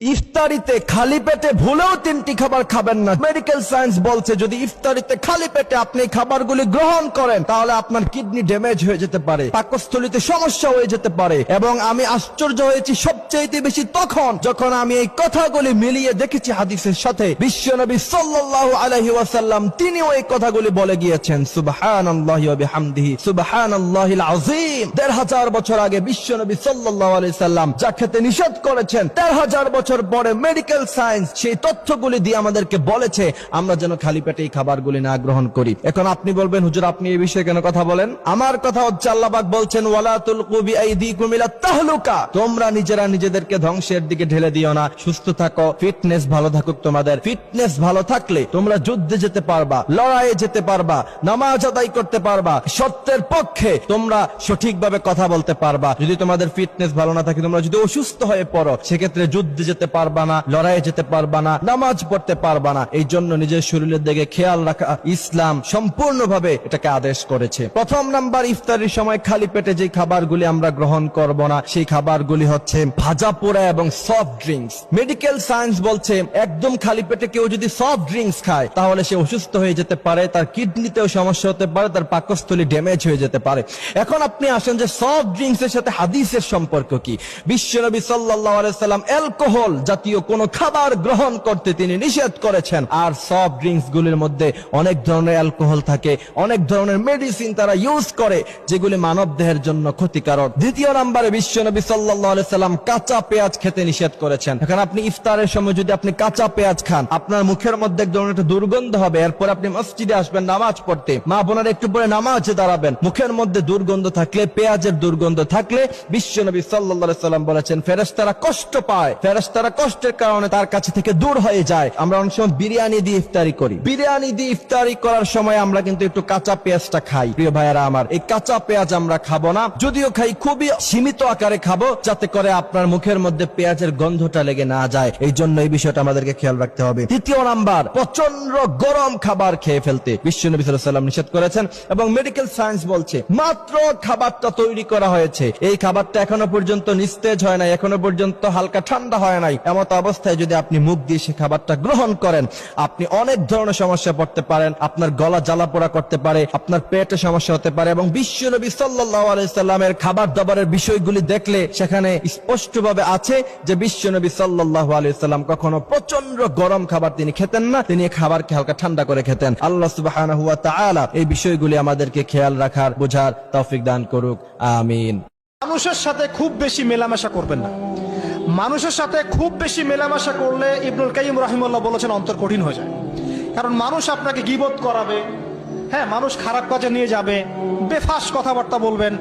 ইফতারিতে খালি পেটে ভুলেও তিনটি খাবার খাবেন না। মেডিকেল সায়েন্স বলছে, যদি ইফতারিতে খালি পেটে আপনি খাবারগুলি গ্রহণ করেন, তাহলে আপনার কিডনি ড্যামেজ হয়ে যেতে পারে, পাকস্থলিতে সমস্যা হয়ে যেতে পারে, এবং আমি আশ্চর্য হয়েছি সবচেয়ে বেশি তখন যখন আমি এই কথাগুলি মিলিয়ে দেখেছি হাদিসের সাথে। বিশ্বনবী সাল্লাল্লাহু আলাইহি ওয়াসাল্লাম, তিনিও এই কথাগুলি বলে গিয়েছেন, সুবহানাল্লাহি ওয়া বিহামদিহি, সুবহানাল্লাহিল আযীম। দেড় হাজার বছর আগে বিশ্বনবী সাল্লাল্লাহু আলাইহি সাল্লাম যা খেতে নিষেধ করেছেন, দেড় হাজার বছর পরে মেডিকেল সায়েন্স সেই তথ্যগুলি দিয়ে আমাদেরকে বলেছে, আমরা যেন খালি পেটে এই খাবারগুলি না গ্রহণ করি। এখন আপনি বলবেন, হুজুর, আপনি এই বিষয়ে কেন কথা বলেন? আমার কথা হচ্ছে আল্লাহবাক বলছেন, ওয়ালা তুলকু বিআইদিকুম ইলা তাহলুকা। তোমরা নিজেরা নিজেদেরকে ধ্বংসের দিকে ঢেলে দিও না। সুস্থ থাকো ফিটনেস ভালো থাকুক তোমাদের। ফিটনেস ভালো থাকলে তোমরা যুদ্ধে যেতে পারবা, লড়াইয়ে যেতে পারবা, নামাজ আদায় করতে পারবা। সত্যের পক্ষে তোমরা সঠিকভাবে কথা বলতে পারবা। যদি তোমাদের ফিটনেস ভালো না থাকে, তোমরা যদি অসুস্থ হয়ে পড়ো, সেক্ষেত্রে যুদ্ধে যেতে পারবা না, লড়াইয়ে যেতে পারবা না, নামাজ পড়তে পারবা না। এই জন্য নিজের শরীরের দিকে খেয়াল রাখা ইসলাম সম্পূর্ণভাবে এটাকে আদেশ করেছে। প্রথম নাম্বার ইফতারির সময় খালি পেটে যে খাবারগুলি আমরা গ্রহণ করব না, সেই খাবারগুলি হচ্ছে ভাজা পোড়া এবং সফট ড্রিঙ্কস মেডিকেল সায়েন্স বলছে, একদম খালি পেটে কেউ যদি সফট ড্রিঙ্কস খায়, তাহলে সে অসুস্থ হয়ে যেতে পারে, তার কিডনিতেও সমস্যা হতে পারে, তার পাকস্থলী ড্যামেজ হয়ে যেতে পারে। এখন আপনি আসেন যে সফট ড্রিঙ্কস এর সাথে হাদিসের সম্পর্ক কি? বিশ্বনবী সাল্লাল্লাহু আলাইহি সাল্লাম অ্যালকোহল জাতীয় কোনো খাবার গ্রহণ করতে তিনি নিষেধ করেছেন। আর সফট ড্রিঙ্কস গুলির মধ্যে অনেক ধরনের অ্যালকোহল থাকে, অনেক ধরনের মেডিসিন তারা ইউজ করে, যেগুলি মানব দেহের জন্য ক্ষতিকারক। দ্বিতীয় নম্বরে সাল্লাল্লাহু আলাইহি সাল্লাম কাঁচা পেঁয়াজ খেতে নিষেধ করেছেন। এখন আপনি ইফতারের সময় যদি আপনি কাঁচা পেঁয়াজ খান, আপনার মুখের মধ্যে এক ধরনের দুর্গন্ধ হবে, এরপর আপনি মসজিদে আসবেন নামাজ পড়তে। মা বোনার একটু পরে নামাজে দাঁড়াবেন। মুখের মধ্যে দুর্গন্ধ থাকলে, পেঁয়াজের দুর্গন্ধ থাকলে বিশ্বনবী সাল্লাল্লাহু আলাইহি সাল্লাম বলেছেন, ফেরেশতারা কষ্ট পায় ফেরেশতারা কষ্টের কারণে তার কাছে থেকে দূর হয়ে যায়। আমরা অনেক সময় বিরিয়ানি দিয়ে ইফতারি করি। বিরিয়ানি দিয়ে ইফতারি করার সময় আমরা কিন্তু একটু কাঁচা পেঁয়াজটা খাই। প্রিয় ভাইয়েরা আমার, এই কাঁচা পেঁয়াজ আমরা খাব না। যদিও খাই, খুবই সীমিত আকারে খাব, যাতে করে আপনার মুখের মধ্যে পেঁয়াজের গন্ধটা লেগে না যায়। এই জন্য এই বিষয়টা আমাদেরকে খেয়াল রাখতে হবে। তৃতীয় নাম্বার প্রচণ্ড গরম খাবার খেয়ে ফেলতে। বিশ্ব নবী সাল্লাম নিষেধ করেছেন এবং মেডিকেল সায়েন্স বলছে, মাত্র খাবারটা তৈরি করা হয়েছে। এই খাবারটা এখনও পর্যন্ত নিস্তেজ হয় নাই, এখনও পর্যন্ত হালকা ঠান্ডা হয় নাই এমত অবস্থায় যদি আপনি মুখ দিয়ে সে খাবারটা গ্রহণ করেন, আপনি অনেক ধরনের সমস্যা পড়তে পারেন, আপনার গলা জ্বালা পোড়া করতে পারে, আপনার পেটে সমস্যা হতে পারে এবং বিশ্ব নবী সাল্লামের খাবার দাবারের বিষয়গুলি দেখলে সেখানে স্পষ্টভাবে আছে যে বিশ্ব নবী সাল্লাল্লাহু আলাইহি সাল্লাম কখনো প্রচণ্ড গরম খাবার তিনি খেতেন না, তিনি খাবারকে হালকা ঠান্ডা করে খেতেন। আল্লাহ তাআলা এই বিষয়গুলি আমাদেরকে খেয়াল রাখার, বোঝার তৌফিক দান করুক, আমিন। মানুষের সাথে খুব বেশি মেলামেশা করবেন না। মানুষের সাথে খুব বেশি মেলামেশা করলে ইবনুল কাইম রাহিমুল্লাহ বলেছেন অন্তর কঠিন হয়ে যায়। কারণ মানুষ আপনাকে গিবত করাবে হ্যাঁ মানুষ খারাপ কাজে নিয়ে যাবে, বেফাস কথাবার্তা বলবেন